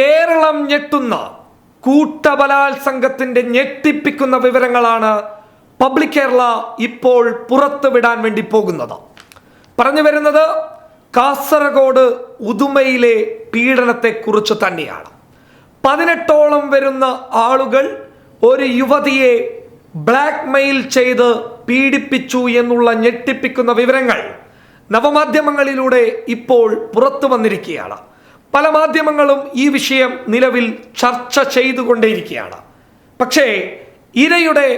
കേരളം ഞെട്ടുന്ന കൂട്ടബലാത്സംഗത്തിന്റെ ഞെട്ടിപ്പിക്കുന്ന വിവരങ്ങളാണ് പബ്ലിക് കേരള ഇപ്പോൾ പുറത്തുവിടാൻ വേണ്ടി പോകുന്നത്. പറഞ്ഞു വരുന്നത് കാസർഗോഡ് ഉദുമയിലെ പീഡനത്തെക്കുറിച്ച് തന്നെയാണ്. പതിനെട്ടോളം വരുന്ന ആളുകൾ ഒരു യുവതിയെ ബ്ലാക്ക് മെയിൽ ചെയ്ത് പീഡിപ്പിച്ചു എന്നുള്ള ഞെട്ടിപ്പിക്കുന്ന വിവരങ്ങൾ നവമാധ്യമങ്ങളിലൂടെ ഇപ്പോൾ പുറത്തു വന്നിരിക്കുകയാണ്. പല മാധ്യമങ്ങളും ഈ വിഷയം നിലവിൽ ചർച്ച ചെയ്തുകൊണ്ടേയിരിക്കുകയാണ്. പക്ഷേ ഇരയുടെ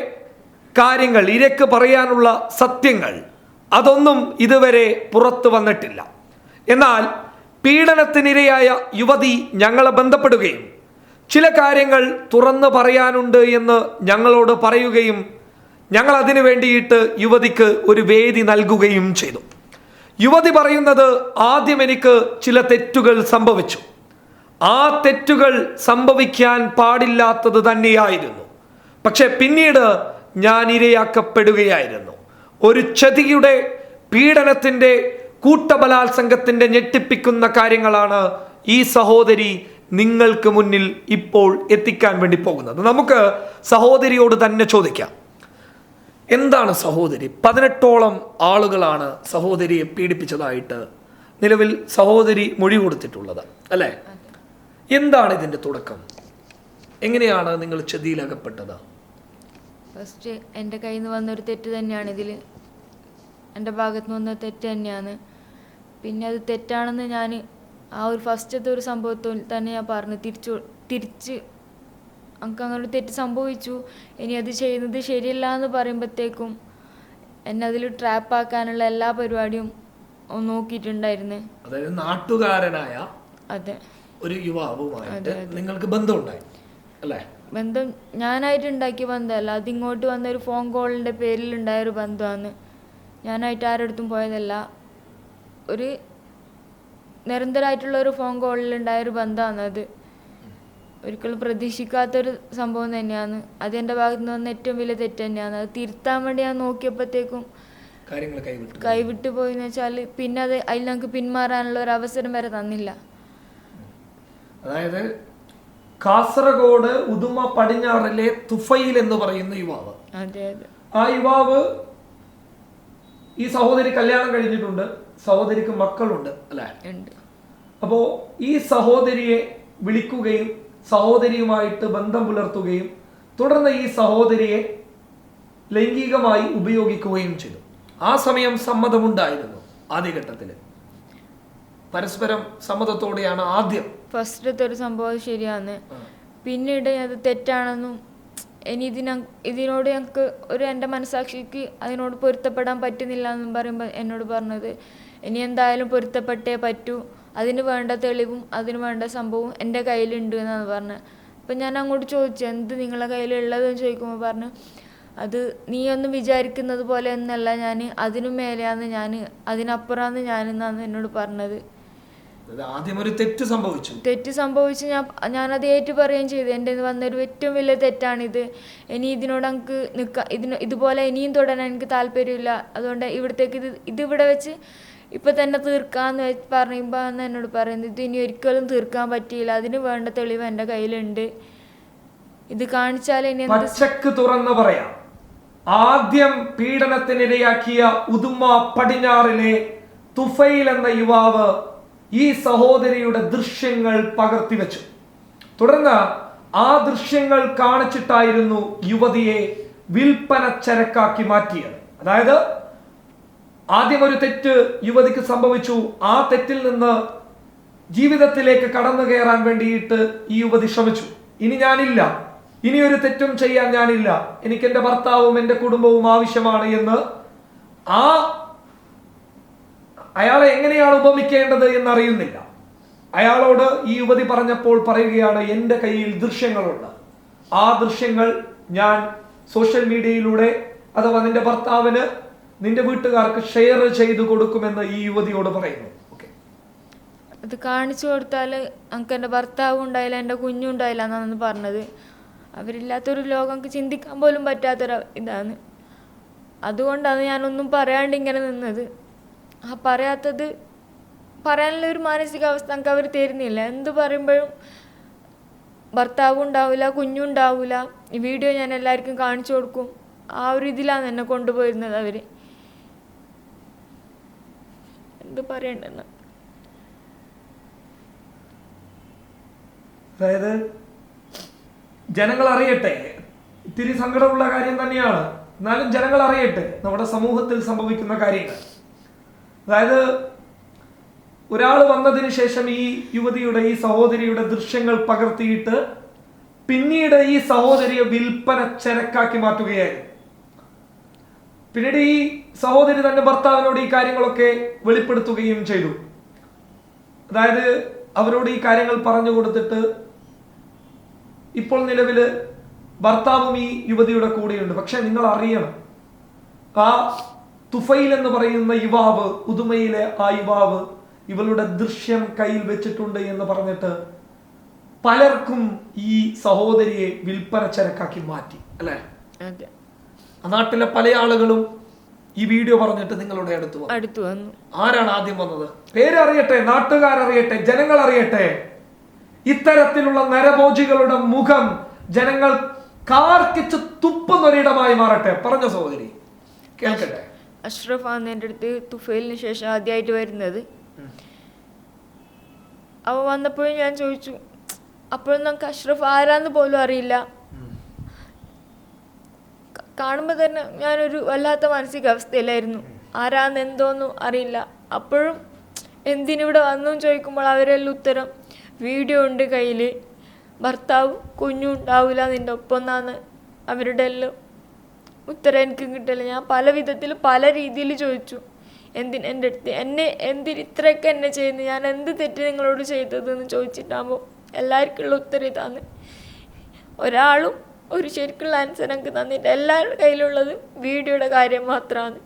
കാര്യങ്ങൾ ഇരയ്ക്ക് പറയാനുള്ള സത്യങ്ങൾ അതൊന്നും ഇതുവരെ പുറത്തു വന്നിട്ടില്ല. എന്നാൽ പീഡനത്തിനിരയായ യുവതി ഞങ്ങളെ ബന്ധപ്പെടുകയും ചില കാര്യങ്ങൾ തുറന്നു പറയാനുണ്ട് എന്ന് ഞങ്ങളോട് പറയുകയും ഞങ്ങൾ അതിനു വേണ്ടിയിട്ട് യുവതിക്ക് ഒരു വേദി നൽകുകയും ചെയ്തു. യുവതി പറയുന്നത് ആദ്യം എനിക്ക് ചില തെറ്റുകൾ സംഭവിച്ചു. ആ തെറ്റുകൾ സംഭവിക്കാൻ പാടില്ലാത്തത് തന്നെയായിരുന്നു. പക്ഷെ പിന്നീട് ഞാൻ ഇരയാക്കപ്പെടുകയായിരുന്നു. ഒരു ചതിയുടെ പീഡനത്തിന്റെ കൂട്ടബലാത്സംഗത്തിന്റെ ഞെട്ടിപ്പിക്കുന്ന കാര്യങ്ങളാണ് ഈ സഹോദരി നിങ്ങൾക്ക് മുന്നിൽ ഇപ്പോൾ എത്തിക്കാൻ വേണ്ടി പോകുന്നത്. നമുക്ക് സഹോദരിയോട് തന്നെ ചോദിക്കാം. എന്താണ് സഹോദരി? പതിനെട്ടോളം ആളുകളാണ് സഹോദരിയെ പീഡിപ്പിച്ചതായിട്ട് നിലവിൽ സഹോദരി മൊഴി കൊടുത്തിട്ടുള്ളത് അല്ലേ? എന്താണ് ഇതിന്റെ തുടക്കം? എങ്ങനെയാണ് നിങ്ങൾ ചതിയിലകപ്പെട്ടത്? ഫസ്റ്റ് എന്റെ കയ്യിൽ നിന്ന് വന്നൊരു തെറ്റ് തന്നെയാണ് ഇതിൽ. എന്റെ ഭാഗത്ത് നിന്ന് വന്ന തെറ്റ് തന്നെയാണ്. പിന്നെ അത് തെറ്റാണെന്ന് ഞാൻ ആ ഒരു ഫസ്റ്റത്തെ ഒരു സംഭവത്തിൽ തന്നെ ഞാൻ പറഞ്ഞു. തിരിച്ചു തിരിച്ച് നമുക്ക് അങ്ങനെ തെറ്റ് സംഭവിച്ചു. ഇനി അത് ചെയ്യുന്നത് ശരിയല്ല എന്ന് പറയുമ്പോഴത്തേക്കും എന്നെ അതിൽ ട്രാപ്പാക്കാനുള്ള എല്ലാ പരിപാടിയും നോക്കിയിട്ടുണ്ടായിരുന്നു. അതായത് നാട്ടുകാരനായ അതെ. ഒരു യുവാവുമായിട്ട് നിങ്ങൾക്ക് ബന്ധമുണ്ടായി അല്ലേ? ബന്ധം ഞാനായിട്ട് ഉണ്ടാക്കിയ ബന്ധമല്ല. അത് ഇങ്ങോട്ട് വന്ന ഒരു ഫോൺ കോളിന്റെ പേരിൽ ഉണ്ടായ ഒരു ബന്ധമാണ്. ഞാനായിട്ട് ആരുടെ പോയതല്ല. ഒരു നിരന്തരമായിട്ടുള്ള ഒരു ഫോൺ കോളിൽ ഉണ്ടായ ഒരു ബന്ധമാണ് അത്. ഒരിക്കലും പ്രതീക്ഷിക്കാത്തൊരു സംഭവം തന്നെയാണ്. അത് എന്റെ ഭാഗത്ത് നിന്ന് വന്ന ഏറ്റവും വലിയ തെറ്റ് തന്നെയാണ്. അത് തിരുത്താൻ വേണ്ടി ഞാൻ നോക്കിയപ്പോഴത്തേക്കും കൈവിട്ടു പോയി. എന്ന് വെച്ചാൽ പിന്നെ അത് അതിൽ നമുക്ക് പിന്മാറാനുള്ള ഒരു അവസരം വരെ തന്നില്ല. അതായത് കാസർഗോഡ് ഉദുമ പടിഞ്ഞാറിലെ തുഫയിൽ എന്ന് പറയുന്ന യുവാവ്. അതെ അതെ. ആ യുവാവ് ഈ സഹോദരി കല്യാണം കഴിഞ്ഞിട്ടുണ്ട്. സഹോദരിക്ക് മക്കളുണ്ട് അല്ലെ? അപ്പോ ഈ സഹോദരിയെ വിളിക്കുകയും സഹോദരിയുമായിട്ട് ബന്ധം പുലർത്തുകയും തുടർന്ന് ഈ സഹോദരിയെ ലൈംഗികമായി ഉപയോഗിക്കുകയും ചെയ്തു. ആ സമയം സമ്മതമുണ്ടായിരുന്നു ആദ്യഘട്ടത്തിൽ. പരസ്പരം സമ്മതത്തോടെയാണ് ആദ്യം. ഫസ്റ്റത്തെ ഒരു സംഭവം ശരിയാണ് പിന്നീട് അത് തെറ്റാണെന്നും ഇനി ഇതിന ഇതിനോട് ഞങ്ങൾക്ക് ഒരു എന്റെ മനസാക്ഷിക്ക് അതിനോട് പൊരുത്തപ്പെടാൻ പറ്റുന്നില്ല എന്നും പറയുമ്പോൾ എന്നോട് പറഞ്ഞത് ഇനി എന്തായാലും പൊരുത്തപ്പെട്ടേ പറ്റൂ. അതിന് വേണ്ട തെളിവും അതിന് വേണ്ട സംഭവവും എന്റെ കയ്യിലുണ്ട് എന്നാണ് പറഞ്ഞത് അപ്പം ഞാൻ അങ്ങോട്ട് ചോദിച്ചു എന്ത് നിങ്ങളെ കയ്യിലുള്ളതെന്ന്? ചോദിക്കുമ്പോൾ പറഞ്ഞു അത് നീ ഒന്ന് വിചാരിക്കുന്നത് പോലെ എന്നല്ല ഞാൻ അതിനു മേലെയാന്ന് ഞാൻ അതിനപ്പുറമാണ് ഞാനെന്നാണ് എന്നോട് പറഞ്ഞത്. ആദ്യം ഒരു തെറ്റ് സംഭവിച്ചു. തെറ്റ് സംഭവിച്ച് ഞാൻ ഞാനത് ഏറ്റു പറയുകയും ചെയ്തു. എന്റെ വന്നൊരു ഏറ്റവും വലിയ തെറ്റാണിത്. ഇനി ഇതിനോട് എനിക്ക് നിൽക്കാം ഇതിന് ഇതുപോലെ ഇനിയും തുടരാൻ എനിക്ക് താല്പര്യമില്ല. അതുകൊണ്ട് ഇവിടത്തേക്ക് ഇത് ഇതിവിടെ വെച്ച് ഇപ്പം തന്നെ തീർക്കാന്ന് ആണ് എന്നോട് പറയുന്നത് ഇത് ഇനി ഒരിക്കലും തീർക്കാൻ പറ്റിയില്ല അതിന് വേണ്ട തെളിവ് എന്റെ കയ്യിലുണ്ട്. ഇത് കാണിച്ചാൽ ഇനി പച്ചക്ക് തുറന്ന് പറയാം. ആദ്യം പീഡനത്തിനിരയാക്കിയ ഉദുമ പടിഞ്ഞാറിലെ തുഫൈൽ എന്ന യുവാവ് ഈ സഹോദരിയുടെ ദൃശ്യങ്ങൾ പകർത്തി വെച്ചു. തുടർന്ന് ആ ദൃശ്യങ്ങൾ കാണിച്ചിട്ടായിരുന്നു യുവതിയെ വിൽപ്പന ചരക്കാക്കി മാറ്റിയത്. അതായത് ആദ്യം ഒരു തെറ്റ് യുവതിക്ക് സംഭവിച്ചു. ആ തെറ്റിൽ നിന്ന് ജീവിതത്തിലേക്ക് കടന്നു കയറാൻ വേണ്ടിയിട്ട് ഈ യുവതി ശ്രമിച്ചു. ഇനി ഞാനില്ല. ഇനി ഒരു തെറ്റും ചെയ്യാൻ ഞാനില്ല. എനിക്ക് എന്റെ ഭർത്താവും എന്റെ കുടുംബവും ആവശ്യമാണ് എന്ന് ആ അയാളെ എങ്ങനെയാണ് ഉപമിക്കേണ്ടത് എന്നറിയുന്നില്ല. അയാളോട് ഈ യുവതി പറഞ്ഞപ്പോൾ പറയുകയാണ് എന്റെ കയ്യിൽ ദൃശ്യങ്ങളുണ്ട്. ആ ദൃശ്യങ്ങൾ ഞാൻ സോഷ്യൽ മീഡിയയിലൂടെ അഥവാ നിന്റെ ഭർത്താവിന് നിന്റെ വീട്ടുകാർക്ക് ഷെയർ ചെയ്ത് കൊടുക്കുമെന്ന് ഈ യുവതിയോട് പറയുന്നു. അത് കാണിച്ചു കൊടുത്താൽ എനിക്ക് എന്റെ ഭർത്താവ് ഉണ്ടായില്ല എന്റെ കുഞ്ഞും ഉണ്ടായില്ല എന്നാണ് പറഞ്ഞത്. അവരില്ലാത്തൊരു ലോകം എനിക്ക് ചിന്തിക്കാൻ പോലും പറ്റാത്തൊരു ഇതാണ്. അതുകൊണ്ടാണ് ഞാനൊന്നും പറയാണ്ട് ഇങ്ങനെ നിന്നത്. ആ പറയാത്തത് പറയാനുള്ള ഒരു മാനസികാവസ്ഥ എനിക്ക് അവർ തരുന്നില്ല. എന്ത് പറയുമ്പോഴും ഭർത്താവും ഉണ്ടാവില്ല കുഞ്ഞും ഉണ്ടാവില്ല ഈ വീഡിയോ ഞാൻ എല്ലാവർക്കും കാണിച്ചു കൊടുക്കും. ആ ഒരു ഇതിലാണ് എന്നെ കൊണ്ടുപോയിരുന്നത് അവർ എന്ത് പറയണ്ടെന്ന്. അതായത് ജനങ്ങൾ അറിയട്ടെ ഇത്തിരി സങ്കടമുള്ള കാര്യം തന്നെയാണ്. എന്നാലും ജനങ്ങൾ അറിയട്ടെ നമ്മുടെ സമൂഹത്തിൽ സംഭവിക്കുന്ന കാര്യങ്ങൾ. അതായത് ഒരാൾ വന്നതിന് ശേഷം ഈ യുവതിയുടെ ഈ സഹോദരിയുടെ ദൃശ്യങ്ങൾ പകർത്തിയിട്ട് പിന്നീട് ഈ സഹോദരിയെ വിൽപ്പന ചരക്കാക്കി മാറ്റുകയായിരുന്നു. പിന്നീട് ഈ സഹോദരി തന്റെ ഭർത്താവിനോട് ഈ കാര്യങ്ങളൊക്കെ വെളിപ്പെടുത്തുകയും ചെയ്തു. അതായത് അവരോട് ഈ കാര്യങ്ങൾ പറഞ്ഞു കൊടുത്തിട്ട് ഇപ്പോൾ നിലവിൽ ഭർത്താവും ഈ യുവതിയുടെ കൂടെയുണ്ട്. പക്ഷെ നിങ്ങൾ അറിയണം ആ തുഫൈൽ എന്ന് പറയുന്ന യുവാവ് ഉദുമയിലെ ആ യുവാവ് ഇവളുടെ ദൃശ്യം കയ്യിൽ വെച്ചിട്ടുണ്ട് എന്ന് പറഞ്ഞിട്ട് പലർക്കും ഈ സഹോദരിയെ വിൽപ്പന ചരക്കാക്കി മാറ്റി അല്ലേ? നാട്ടിലെ പല ആളുകളും ഈ വീഡിയോ പറഞ്ഞിട്ട് നിങ്ങളുടെ അടുത്ത് വന്നു. അടുത്തു വന്നു. ആരാണ് ആദ്യം വന്നത്? പേരറിയട്ടെ നാട്ടുകാരറിയട്ടെ ജനങ്ങൾ അറിയട്ടെ ഇത്തരത്തിലുള്ള നരഭോജികളുടെ മുഖം ജനങ്ങൾ കാർക്കിച്ച് തുപ്പുന്നൊരിടമായി മാറട്ടെ. പറഞ്ഞ സഹോദരി കേൾക്കട്ടെ. അഷ്റഫ് ആണ് എന്റെ അടുത്ത് തുഫേലിന് ശേഷം ആദ്യമായിട്ട് വരുന്നത്. അവ വന്നപ്പോഴും ഞാൻ ചോദിച്ചു അപ്പോഴും നമുക്ക് അഷ്റഫ് ആരാന്ന് പോലും അറിയില്ല. കാണുമ്പോൾ തന്നെ ഞാനൊരു വല്ലാത്ത മാനസികാവസ്ഥയിലായിരുന്നു. ആരാന്ന് എന്തോന്നും അറിയില്ല. അപ്പോഴും എന്തിനിവിടെ വന്നു ചോദിക്കുമ്പോൾ അവരെല്ലാം ഉത്തരം വീഡിയോ ഉണ്ട് കയ്യിൽ ഭർത്താവ് കുഞ്ഞും ഉണ്ടാവില്ല നിന്റെ ഒപ്പം എന്നാണ് അവരുടെ എല്ലാം ഉത്തരം എനിക്ക് കിട്ടില്ല. ഞാൻ പല വിധത്തിൽ പല രീതിയിൽ ചോദിച്ചു. എന്തിന് എന്റെ അടുത്ത്? എന്നെ എന്തിന് ഇത്രയൊക്കെ എന്നെ ചെയ്യുന്നു ഞാൻ എന്ത് തെറ്റ് നിങ്ങളോട് ചെയ്തതെന്ന് ചോദിച്ചിട്ടാകുമ്പോൾ എല്ലാവർക്കും ഉള്ള ഉത്തരം ഇതാന്ന്. ഒരാളും ഒരു ശരിക്കുള്ള ആൻസർ എനിക്ക് തന്നിട്ട് എല്ലാവരുടെ കയ്യിലുള്ളത് വീഡിയോയുടെ കാര്യം മാത്രമാണ്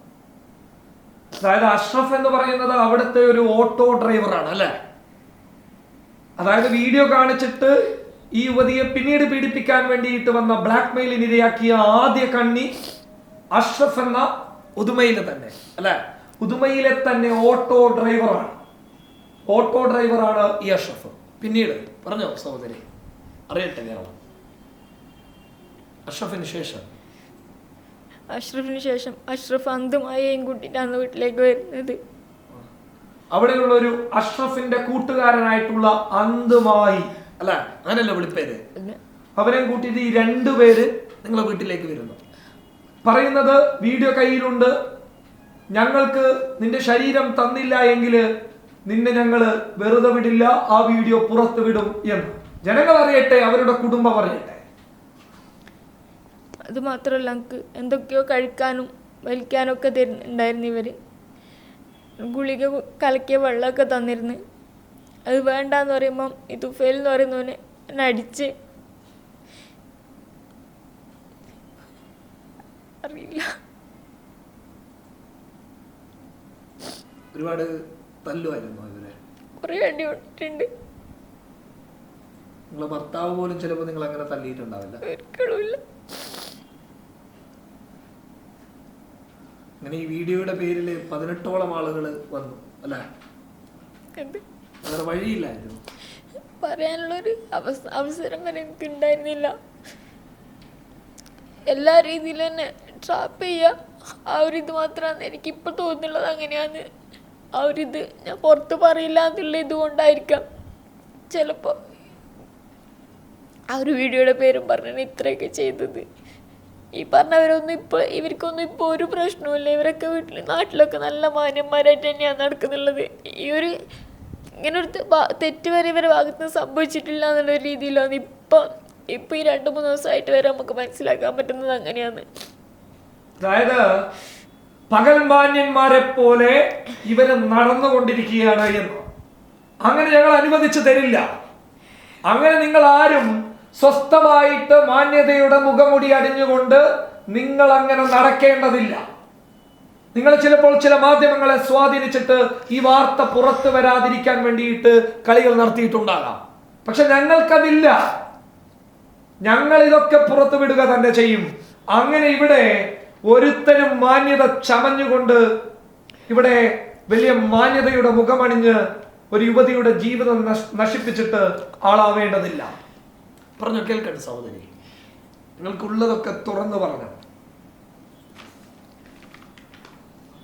അതായത് അഷ്റഫ് എന്ന് പറയുന്നത് അവിടുത്തെ ഒരു ഓട്ടോ ഡ്രൈവറാണ് അല്ലേ? അതായത് വീഡിയോ കാണിച്ചിട്ട് ഈ യുവതിയെ പിന്നീട് പീഡിപ്പിക്കാൻ വേണ്ടിയിട്ട് വന്ന ബ്ലാക്ക് മെയിലിന് ഇരയാക്കിയ ആദ്യ കണ്ണി അഷ്റഫ് എന്ന ഉദുമയിലെ തന്നെ അല്ലെ? ഉദുമയിലെ തന്നെ ഓട്ടോ ഡ്രൈവറാണ് ഓട്ടോ ഡ്രൈവറാണ് ഈ അഷ്റഫ്. പിന്നീട് പറഞ്ഞോ സഹോദരി. അറിയട്ടെ കേരളം. അഷ്റഫിന് ശേഷം? അഷ്റഫിന് ശേഷം അഷ്റഫ് അന്തുമായെയും കൂട്ടിയിട്ടാണ് വീട്ടിലേക്ക് വരുന്നത്. അവിടെയുള്ള ഒരു അഷ്റഫിന്റെ കൂട്ടുകാരനായിട്ടുള്ള അന്തുമായി അല്ല അങ്ങനല്ല വിളിപ്പേര്. അവരെയും അവരെ കൂട്ടിയിട്ട് ഈ രണ്ടുപേര് നിങ്ങളെ വീട്ടിലേക്ക് വരുന്നു. പറയുന്നത് വീഡിയോ കയ്യിലുണ്ട്. ഞങ്ങൾക്ക് നിന്റെ ശരീരം തന്നില്ല എങ്കിൽ നിന്നെ ഞങ്ങൾ വെറുതെ വിടില്ല ആ വീഡിയോ പുറത്തു വിടും എന്ന്. ജനങ്ങൾ അറിയട്ടെ അവരുടെ കുടുംബം അറിയട്ടെ. അത് മാത്രമല്ല എനിക്ക് എന്തൊക്കെയോ കഴിക്കാനും വലിക്കാനൊക്കെ തരുന്നുണ്ടായിരുന്നു ഇവർ ഗുളിക കലക്കിയ വെള്ളമൊക്കെ തന്നിരുന്നു. അത് വേണ്ടാന്ന് പറയുമ്പം ഈ തുഫേൽ എന്ന് പറയുന്നവനെ എന്നെ അടിച്ച്. അറിയില്ല. ഒരുപാട് തല്ലുമായിരുന്നു ഇവരെ. കുറേ അടി കൊണ്ടിട്ടുണ്ട് നിങ്ങളെ ഭർത്താവ് പോലും ചിലപ്പോൾ നിങ്ങൾ അങ്ങനെ തല്ലിയിട്ടുണ്ടാവില്ല ഒരിക്കലുമില്ല അങ്ങനെ ഈ വീഡിയോയുടെ പേരിൽ പതിനെട്ടോളം ആളുകൾ വന്നു അല്ലേ? വേറെ വഴിയില്ലായിരുന്നു. പറയാനുള്ളൊരു ഒരു അവസരം വരെ എനിക്ക് ഉണ്ടായിരുന്നില്ല എല്ലാ രീതിയിലും തന്നെ ട്രാപ്പ് ചെയ്യുക ആ ഒരു ഇത് മാത്രമാണ് എനിക്കിപ്പോൾ തോന്നുന്നുള്ളത് അങ്ങനെയാണ് ആ ഒരു ഇത് ഞാൻ പുറത്ത് പറയില്ല എന്നുള്ള ഇതുകൊണ്ടായിരിക്കാം ചിലപ്പോൾ ആ ഒരു വീഡിയോയുടെ പേരും പറഞ്ഞാണ് ഇത്രയൊക്കെ ചെയ്തത്. ഈ പറഞ്ഞവരൊന്നും ഇപ്പോൾ ഇവർക്കൊന്നും ഇപ്പോൾ ഒരു പ്രശ്നവുമില്ല. ഇവരൊക്കെ വീട്ടിൽ നാട്ടിലൊക്കെ നല്ല മാന്യന്മാരായിട്ട് തന്നെയാണ് നടക്കുന്നുള്ളത്. ഈ ഒരു ഇങ്ങനെ ഒരു തെറ്റ് വരെ ഇവരെ ഭാഗത്ത് നിന്ന് സംഭവിച്ചിട്ടില്ല എന്നുള്ള രീതിയിലാണ് ഇപ്പം ഇപ്പം ഈ രണ്ട് മൂന്ന് ദിവസമായിട്ട് വരെ നമുക്ക് മനസ്സിലാക്കാൻ പറ്റുന്നത് അങ്ങനെയാണ്. അതായത് പകൽ മാന്യന്മാരെ പോലെ ഇവർ നടന്നുകൊണ്ടിരിക്കുകയാണ് എന്ന്. അങ്ങനെ ഞങ്ങൾ അനുവദിച്ചു തരില്ല. അങ്ങനെ നിങ്ങൾ ആരും സ്വസ്ഥമായിട്ട് മാന്യതയുടെ മുഖമുടി അടിഞ്ഞുകൊണ്ട് നിങ്ങൾ അങ്ങനെ നടക്കേണ്ടതില്ല. നിങ്ങൾ ചിലപ്പോൾ ചില മാധ്യമങ്ങളെ സ്വാധീനിച്ചിട്ട് ഈ വാർത്ത പുറത്തു വരാതിരിക്കാൻ വേണ്ടിയിട്ട് കളികൾ നടത്തിയിട്ടുണ്ടാകാം. പക്ഷെ ഞങ്ങൾക്കതില്ല. ഞങ്ങൾ ഇതൊക്കെ പുറത്തു വിടുക തന്നെ ചെയ്യും. അങ്ങനെ ഇവിടെ ഒരുത്തനും മാന്യത ചമഞ്ഞുകൊണ്ട് ഇവിടെ വലിയ മാന്യതയുടെ മുഖമണിഞ്ഞ് ഒരു യുവതിയുടെ ജീവിതം നശിപ്പിച്ചിട്ട് ആളാവേണ്ടതില്ല. പറഞ്ഞു കേൾക്കണ്ട സഹോദരി. നിങ്ങൾക്കുള്ളതൊക്കെ തുറന്നു പറഞ്ഞു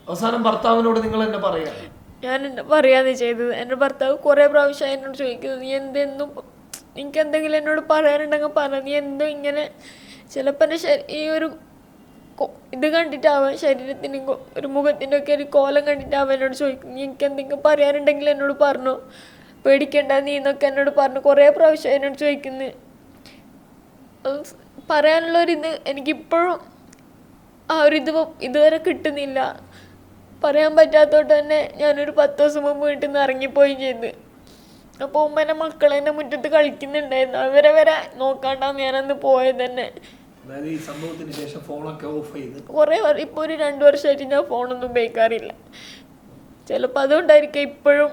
അവസാനം ഭർത്താവിനോട് നിങ്ങൾ എന്നെ പറയാ? ഞാൻ എന്നെ പറയാന്ന് ചെയ്തത്. എന്റെ ഭർത്താവ് കുറേ പ്രാവശ്യം എന്നോട് ചോദിക്കുന്നത് നീ എന്തെന്നും നിനക്ക് എന്തെങ്കിലും എന്നോട് പറയാനുണ്ടെങ്കിൽ പറ. നീ എന്തോ ഇങ്ങനെ ചിലപ്പോൾ എന്റെ ഈ ഒരു ഇത് കണ്ടിട്ടാവാം ശരീരത്തിന് ഒരു മുഖത്തിന്റെ ഒക്കെ ഒരു കോലം കണ്ടിട്ടാവാം എന്നോട് ചോദിക്കും നീ എനിക്ക് എന്തെങ്കിലും പറയാനുണ്ടെങ്കിൽ എന്നോട് പറഞ്ഞു. പേടിക്കണ്ട നീ എന്നൊക്കെ എന്നോട് പറഞ്ഞു. കുറേ പ്രാവശ്യം എന്നോട് ചോദിക്കുന്നു. പറയാനുള്ളൊരിത് എനിക്കിപ്പോഴും ആ ഒരു ഇത് ഇതുവരെ കിട്ടുന്നില്ല. പറയാൻ പറ്റാത്തോട്ട് തന്നെ ഞാനൊരു പത്ത് ദിവസം മുമ്പ് വീട്ടിൽ നിന്ന് ഇറങ്ങിപ്പോയി ചെയ്ത്. അപ്പോൾ ഉമ്മ എന്റെ മക്കൾ എന്റെ മുറ്റത്ത് കളിക്കുന്നുണ്ടായിരുന്നു. അവരെ വരെ നോക്കാണ്ടാന്ന് ഞാനന്ന് പോയത് തന്നെ. കുറെ ഇപ്പൊ കുറേ ഇപ്പോൾ ഒരു രണ്ട് വർഷമായിട്ട് ഞാൻ ഫോണൊന്നും ഉപയോഗിക്കാറില്ല. ചിലപ്പോൾ അതുകൊണ്ടായിരിക്കും ഇപ്പോഴും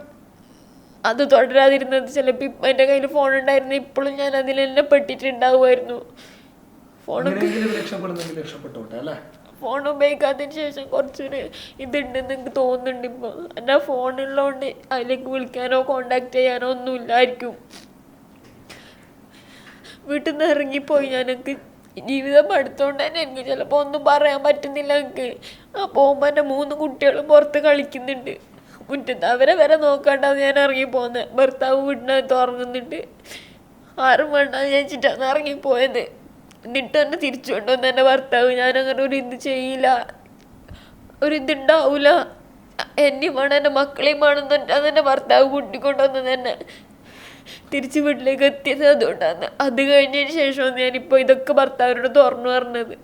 അത് തുടരാതിരുന്നത് ചിലപ്പോൾ ഇപ്പം എന്റെ കയ്യിൽ ഫോൺ ഉണ്ടായിരുന്നു. ഇപ്പോഴും ഞാൻ അതിൽ തന്നെ പെട്ടിട്ടുണ്ടാവുമായിരുന്നു. അല്ലേ? ഫോൺ ഉപയോഗിക്കാത്തതിന് ശേഷം കുറച്ചൊരു ഇതുണ്ടെന്ന് എനിക്ക് തോന്നുന്നുണ്ട് ഇപ്പോൾ എന്റെ ഫോണുള്ളതുകൊണ്ട് അതിലേക്ക് വിളിക്കാനോ കോണ്ടാക്ട് ചെയ്യാനോ ഒന്നും ഇല്ലായിരിക്കും. വീട്ടിൽ നിന്ന് ഇറങ്ങിപ്പോയി ഞാൻ എനിക്ക് ജീവിതം പഠിത്തോണ്ട് തന്നെ എനിക്ക് ചിലപ്പോൾ ഒന്നും പറയാൻ പറ്റുന്നില്ല എനിക്ക്. ആ പോകുമ്പോൾ എന്റെ മൂന്ന് കുട്ടികളും പുറത്ത് കളിക്കുന്നുണ്ട്. മുറ്റത്ത് അവരെ വരെ നോക്കാണ്ടാ ഞാൻ ഇറങ്ങി പോകുന്നത് ഭർത്താവ് വീട്ടിനകത്ത് ഉറങ്ങുന്നുണ്ട്. ആരും ചിറ്റാന്ന് ഇറങ്ങിപ്പോയത് എന്നിട്ട് എന്നെ തിരിച്ചു കൊണ്ടുവന്ന് എന്റെ ഭർത്താവ് ഞാനങ്ങനെ ഒരു ഇത് ചെയ്യില്ല. ഒരു ഇതുണ്ടാവൂല എന്നെയും വേണം എന്റെ മക്കളെയും വേണം എന്നിട്ടാണ് എന്റെ ഭർത്താവ് കൂട്ടിക്കൊണ്ടുവന്നത് തന്നെ തിരിച്ച് വീട്ടിലേക്ക് എത്തിയത് അതുകൊണ്ടാണ്. അത് കഴിഞ്ഞതിന് ശേഷമാണ് ഞാനിപ്പോൾ ഇതൊക്കെ ഭർത്താവിനോട് തുറന്നു പറഞ്ഞത്.